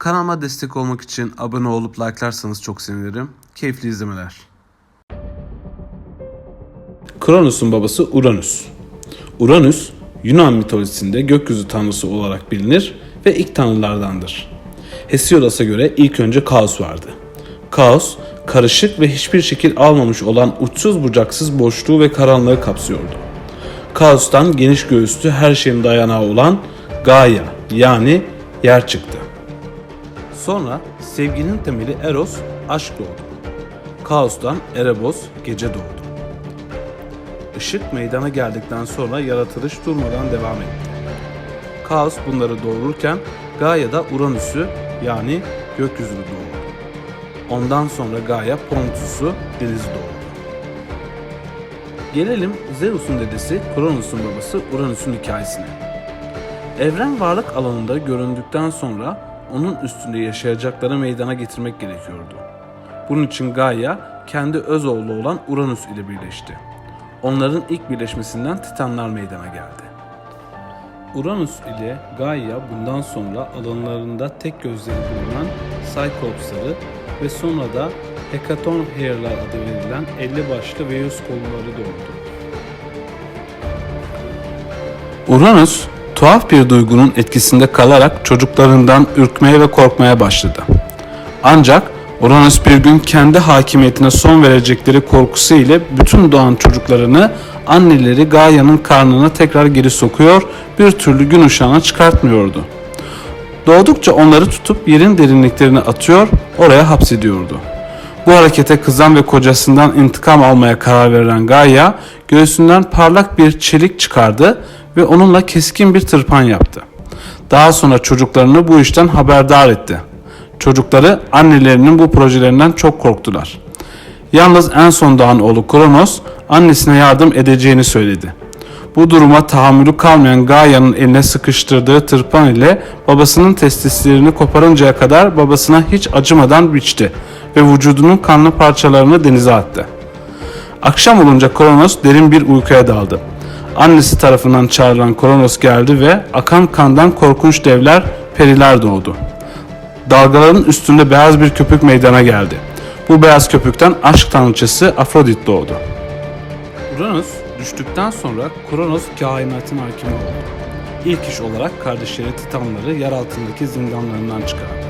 Kanalıma destek olmak için abone olup like'larsanız çok sevinirim. Keyifli izlemeler. Kronos'un babası Uranüs. Uranüs, Yunan mitolojisinde gökyüzü tanrısı olarak bilinir ve ilk tanrılardandır. Hesiodos'a göre ilk önce kaos vardı. Kaos, karışık ve hiçbir şekil almamış olan uçsuz bucaksız boşluğu ve karanlığı kapsıyordu. Kaostan geniş göğüslü her şeyin dayanağı olan Gaia yani yer çıktı. Sonra sevginin temeli Eros, aşk doğdu. Kaostan Erebos, gece doğdu. Işık meydana geldikten sonra yaratılış durmadan devam etti. Kaos bunları doğururken Gaia da Uranüs'ü yani gökyüzünü doğurdu. Ondan sonra Gaia Pontus'u denizi doğurdu. Gelelim Zeus'un dedesi Kronos'un babası Uranüs'ün hikayesine. Evren varlık alanında göründükten sonra onun üstünde yaşayacakları meydana getirmek gerekiyordu. Bunun için Gaia kendi öz oğlu olan Uranüs ile birleşti. Onların ilk birleşmesinden Titanlar meydana geldi. Uranüs ile Gaia bundan sonra alanlarında tek gözleri bulunan Cyclopsları ve sonra da Hekatonheir'lar adı verilen 50 başlı Venüs kolları doğurdu. Uranüs tuhaf bir duygunun etkisinde kalarak çocuklarından ürkmeye ve korkmaya başladı. Ancak Uranüs bir gün kendi hakimiyetine son verecekleri korkusu ile bütün doğan çocuklarını anneleri Gaia'nın karnına tekrar geri sokuyor, bir türlü gün ışığına çıkartmıyordu. Doğdukça onları tutup yerin derinliklerine atıyor, oraya hapsediyordu. Bu harekete kızan ve kocasından intikam almaya karar veren Gaia, göğsünden parlak bir çelik çıkardı ve onunla keskin bir tırpan yaptı. Daha sonra çocuklarını bu işten haberdar etti. Çocukları annelerinin bu projelerinden çok korktular. Yalnız en son doğan oğlu Kronos annesine yardım edeceğini söyledi. Bu duruma tahammülü kalmayan Gaia'nın eline sıkıştırdığı tırpan ile babasının testislerini koparıncaya kadar babasına hiç acımadan biçti ve vücudunun kanlı parçalarını denize attı. Akşam olunca Kronos derin bir uykuya daldı. Annesi tarafından çağrılan Kronos geldi ve akan kandan korkunç devler, periler doğdu. Dalgaların üstünde beyaz bir köpük meydana geldi. Bu beyaz köpükten aşk tanrıçası Afrodit doğdu. Uranüs düştükten sonra Kronos kainatın hakimi oldu. İlk iş olarak kardeşleri Titanları yer altındaki zindanlarından çıkardı.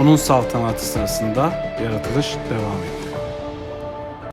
Onun saltanatı sırasında yaratılış devam etti.